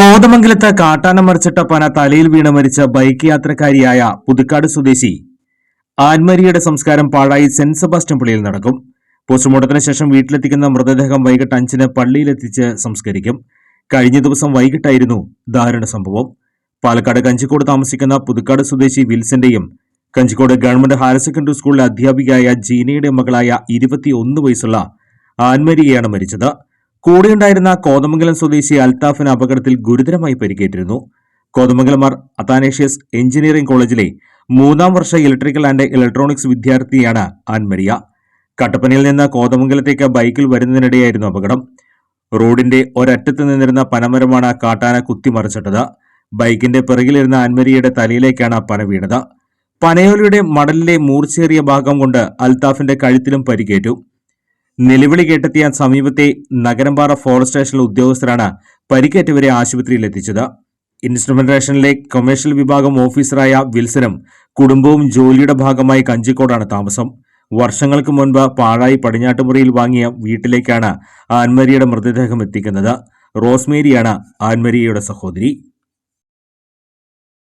കോതമംഗലത്ത് കാട്ടാന മറിച്ചിട്ട പന തലയിൽ വീണ് മരിച്ച ബൈക്ക് യാത്രക്കാരിയായ പുതുക്കാട് സ്വദേശി ആൻമരിയുടെ സംസ്കാരം പാഴായി സെന്റ് സെബാസ്റ്റ്യൻ പള്ളിയിൽ നടക്കും. പോസ്റ്റ്മോർട്ടത്തിന് ശേഷം വീട്ടിലെത്തിക്കുന്ന മൃതദേഹം വൈകിട്ട് അഞ്ചിന് പള്ളിയിലെത്തിച്ച് സംസ്കരിക്കും. കഴിഞ്ഞ ദിവസം വൈകിട്ടായിരുന്നു ദാരുണ സംഭവം. പാലക്കാട് കഞ്ചിക്കോട് താമസിക്കുന്ന പുതുക്കാട് സ്വദേശി വിൽസന്റെയും കഞ്ചിക്കോട് ഗവൺമെന്റ് ഹയർ സെക്കൻഡറി സ്കൂളിലെ അധ്യാപികയായ ജീനയുടെ മകളായ ഇരുപത്തിയൊന്ന് വയസ്സുള്ള ആൻമരിയെയാണ് മരിച്ചത്. കൂടെയുണ്ടായിരുന്ന കോതമംഗലം സ്വദേശി അൽത്താഫിന് അപകടത്തിൽ ഗുരുതരമായി പരിക്കേറ്റിരുന്നു. കോതമംഗലം ആർ അത്താനേഷ്യസ് എഞ്ചിനീയറിംഗ് കോളേജിലെ മൂന്നാം വർഷ ഇലക്ട്രിക്കൽ ആൻഡ് ഇലക്ട്രോണിക്സ് വിദ്യാർത്ഥിയാണ് ആൻമരിയ. കട്ടപ്പനയിൽ നിന്ന് കോതമംഗലത്തേക്ക് ബൈക്കിൽ വരുന്നതിനിടെയായിരുന്നു അപകടം. റോഡിന്റെ ഒരറ്റത്ത് നിന്നിരുന്ന പനമരമാണ് കാട്ടാന കുത്തിമറിച്ചിട്ടത്. ബൈക്കിന്റെ പിറകിലിരുന്ന ആൻമരിയുടെ തലയിലേക്കാണ് പന വീണത്. പനയോലിയുടെ മടലിലെ മൂർച്ചേറിയ ഭാഗം കൊണ്ട് അൽത്താഫിന്റെ കഴുത്തിലും പരിക്കേറ്റു. നിലവിളി കേട്ടെത്തിയ സമീപത്തെ നഗരംപാറ ഫോറസ്റ്റ് സ്റ്റേഷനിലെ ഉദ്യോഗസ്ഥരാണ് പരിക്കേറ്റവരെ ആശുപത്രിയിൽ എത്തിച്ചത്. ഇൻസ്ട്രുമെന്റേഷനിലെ കൊമേഴ്ഷ്യൽ വിഭാഗം ഓഫീസറായ വിൽസനും കുടുംബവും ജോലിയുടെ ഭാഗമായി കഞ്ചിക്കോടാണ് താമസം. വർഷങ്ങൾക്ക് മുൻപ് പാഴായി പടിഞ്ഞാട്ടുമുറിയിൽ വാങ്ങിയ വീട്ടിലേക്കാണ് ആൻമരിയുടെ മൃതദേഹം എത്തിക്കുന്നത്. റോസ്മേരിയാണ് ആൻമരിയയുടെ സഹോദരി.